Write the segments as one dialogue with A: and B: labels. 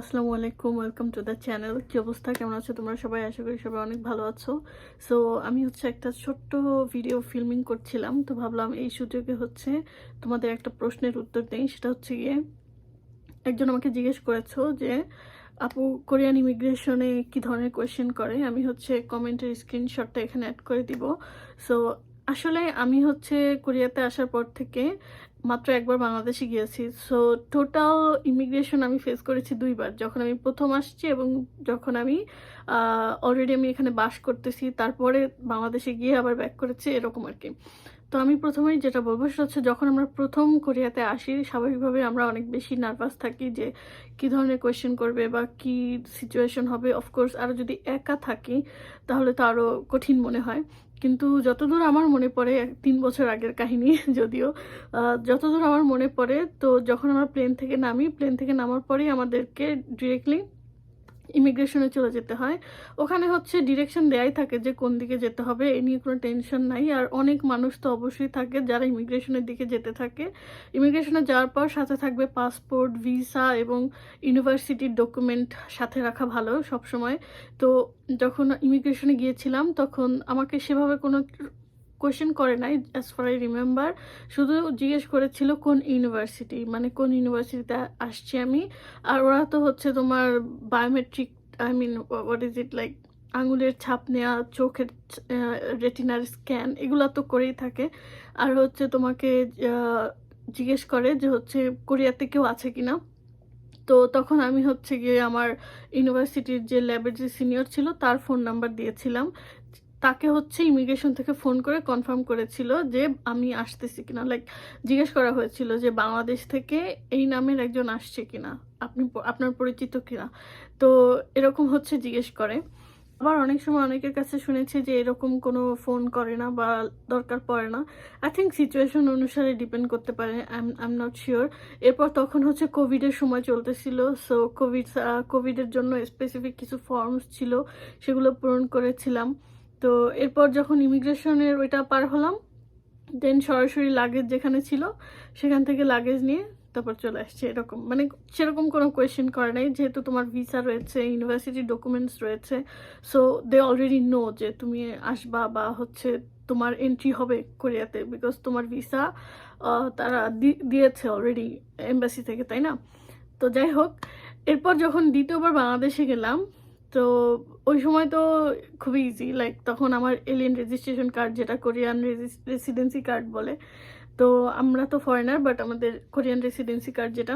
A: আসসালামু আলাইকুম welcome to the channel কি অবস্থা? কেমন আছো তোমরা সবাই? আশা করি সবাই অনেক ভালো আছো। সো আমি হচ্ছে একটা ছোট্ট ভিডিও ফিল্মিং করছিলাম। তো ভাবলাম এই সুযোগে হচ্ছে তোমাদের একটা প্রশ্নের উত্তর দেই। সেটা হচ্ছে গিয়ে, একজন আমাকে জিজ্ঞেস করেছ যে, আপু, কোরিয়ান ইমিগ্রেশনে কি ধরনের কোয়েশ্চেন করে? আমি হচ্ছে কমেন্টের স্ক্রিনশটটা এখানে অ্যাড করে দিব। সো আসলে আমি হচ্ছে কোরিয়াতে আসার পর থেকে মাত্র একবার বাংলাদেশে গিয়েছি। সো টোটাল ইমিগ্রেশন আমি ফেস করেছি দুইবার। যখন আমি প্রথম আসছি এবং যখন আমি অলরেডি আমি এখানে বাস করতেছি, তারপরে বাংলাদেশে গিয়ে আবার ব্যাক করেছি, এরকম আর কি। তো আমি প্রথমেই যেটা বলব সেটা হচ্ছে যখন আমরা প্রথম কোরিয়াতে আসি, স্বাভাবিকভাবে আমরা অনেক বেশি নার্ভাস থাকি যে কি ধরনের কোয়েশ্চেন করবে বা কি সিচুয়েশন হবে। অফকোর্স আরও যদি একা থাকি, তাহলে তো আরও কঠিন মনে হয়। কিন্তু যতদূর আমার মনে পড়ে তিন বছর আগের কাহিনী যদিও যতদূর আমার মনে পড়ে, তো যখন আমরা প্লেন থেকে নামি প্লেন থেকে নামার পরেই আমাদেরকে ডিরেক্টলি ইমিগ্রেশনে চলে যেতে হয়। ওখানে হচ্ছে ডিরেকশন দেয়াই থাকে যে কোন দিকে যেতে হবে, এ নিয়ে কোনো টেনশন নাই। আর অনেক মানুষ তো অবশ্যই থাকে যারা ইমিগ্রেশনের দিকে যেতে থাকে। ইমিগ্রেশনে যাওয়ার পর সাথে থাকবে পাসপোর্ট ভিসা এবং ইউনিভার্সিটির ডকুমেন্ট সাথে রাখা ভালো সব সময় তো যখন ইমিগ্রেশনে গিয়েছিলাম, তখন আমাকে সেভাবে কোনো কোয়েশ্চেন করে নাই অ্যাজ ফার আই রিমেম্বার শুধু জিজ্ঞেস করেছিল কোন ইউনিভার্সিটি মানে কোন ইউনিভার্সিটিতে আসছি আমি, আর ওরা তো হচ্ছে তোমার biometric I mean what is it like আঙুলের ছাপ নেওয়া চোখের রেটিনার স্ক্যান এগুলো তো করেই থাকে। আর হচ্ছে তোমাকে জিজ্ঞেস করে যে হচ্ছে কোরিয়াতে কেউ আছে কি না তো তখন আমি হচ্ছে গিয়ে আমার ইউনিভার্সিটির যে ল্যাবের যে সিনিয়র ছিল, তার ফোন নাম্বার দিয়েছিলাম। তাকে হচ্ছে ইমিগ্রেশন থেকে ফোন করে কনফার্ম করেছিল যে আমি আসতেছি কিনা। লাইক জিজ্ঞেস করা হয়েছিল যে বাংলাদেশ থেকে এই নামের একজন আসছে কিনা, আপনি আপনার পরিচিত কিনা। তো এরকম হচ্ছে জিজ্ঞেস করে। আবার অনেক সময় অনেকের কাছে শুনেছি যে এরকম কোনো ফোন করে না বা দরকার পড়ে না। আই থিঙ্ক সিচুয়েশন অনুসারে ডিপেন্ড করতে পারে আই এম নট শিওর এরপর তখন হচ্ছে কোভিডের সময় চলতেছিল সো কোভিড কোভিডের জন্য স্পেসিফিক কিছু ফর্মস ছিল, সেগুলো পূরণ করেছিলাম। তো এরপর যখন ইমিগ্রেশনের ওইটা পার হলাম দেন সরাসরি লাগেজ যেখানে ছিল, সেখান থেকে লাগেজ নিয়ে তারপর চলে আসছে এরকম। মানে সেরকম কোনো কোয়েশ্চেন করে নাই, যেহেতু তোমার ভিসা রয়েছে ইউনিভার্সিটির ডকুমেন্টস রয়েছে সো দে অলরেডি নো যে তুমি আসবা বা হচ্ছে তোমার এন্ট্রি হবে কোরিয়াতে বিকজ তোমার ভিসা তারা দিয়েছে অলরেডি এম্বাসি থেকে, তাই না? তো যাই হোক, এরপর যখন দ্বিতীয়বার বাংলাদেশে গেলাম তো ওই সময় তো খুবই ইজি লাইক তখন আমার এলিয়ান রেজিস্ট্রেশন কার্ড যেটা কোরিয়ান রেসিডেন্সি কার্ড বলে, তো আমরা তো ফরেনার বাট আমাদের কোরিয়ান রেসিডেন্সি কার্ড যেটা,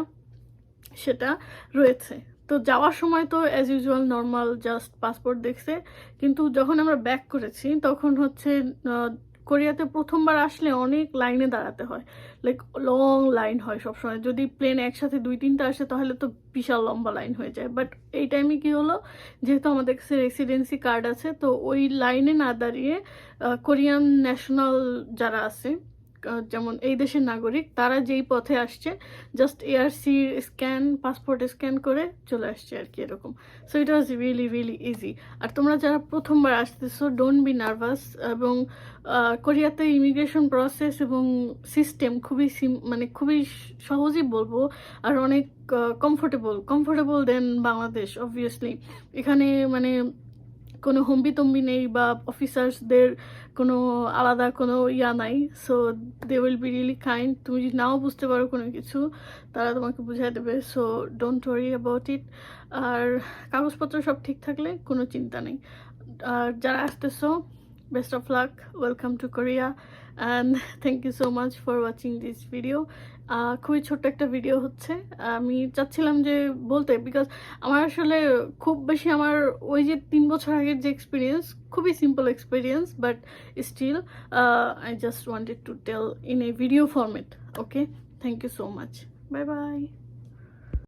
A: সেটা রয়েছে। তো যাওয়ার সময় তো as usual normal just passport দেখছে, কিন্তু যখন আমরা ব্যাক করেছি তখন হচ্ছে কোরিয়াতে প্রথমবার আসলে অনেক লাইনে দাঁড়াতে হয়। লাইক লং লাইন হয় সবসময়। যদি প্লেন একসাথে দুই, তিনটা আসে, তাহলে তো বিশাল লম্বা লাইন হয়ে যায়। বাট এই টাইমে কি হলো? যেহেতু আমাদের কাছে রেসিডেন্সি কার্ড আছে, তো ওই লাইনে না দাঁড়িয়ে কোরিয়ান ন্যাশনাল যারা আছে যেমন এই দেশের নাগরিক, তারা যেই পথে আসছে just ARC scan passport scan করে চলে আসছে আর কি এরকম। So it was really really easy আর তোমরা যারা প্রথমবার আসতেছো ডোন্ট বি নার্ভাস এবং কোরিয়াতে ইমিগ্রেশন প্রসেস এবং সিস্টেম খুবই মানে খুবই সহজই বলব আর অনেক comfortable comfortable then Bangladesh obviously এখানে মানে কোনো হম্বি তম্বি নেই বা অফিসার্সদের কোনো আলাদা কোনো ইয়া নাই so they will be really kind তুমি যদি নাও বুঝতে পারো কোনো কিছু, তারা তোমাকে বুঝাই দেবে so don't worry about it আর কাগজপত্র সব ঠিক থাকলে কোনো চিন্তা নেই। আর যারা আসতেছো best of luck welcome to Korea and thank you so much for watching this video খুবই ছোট্ট একটা ভিডিও হচ্ছে। আমি চাচ্ছিলাম যে বলতে বিকজ আমার আসলে খুব বেশি আমার ওই যে তিন বছর আগের যে এক্সপিরিয়েন্স খুবই simple experience but still I just wanted to tell in a video format okay thank you so much bye bye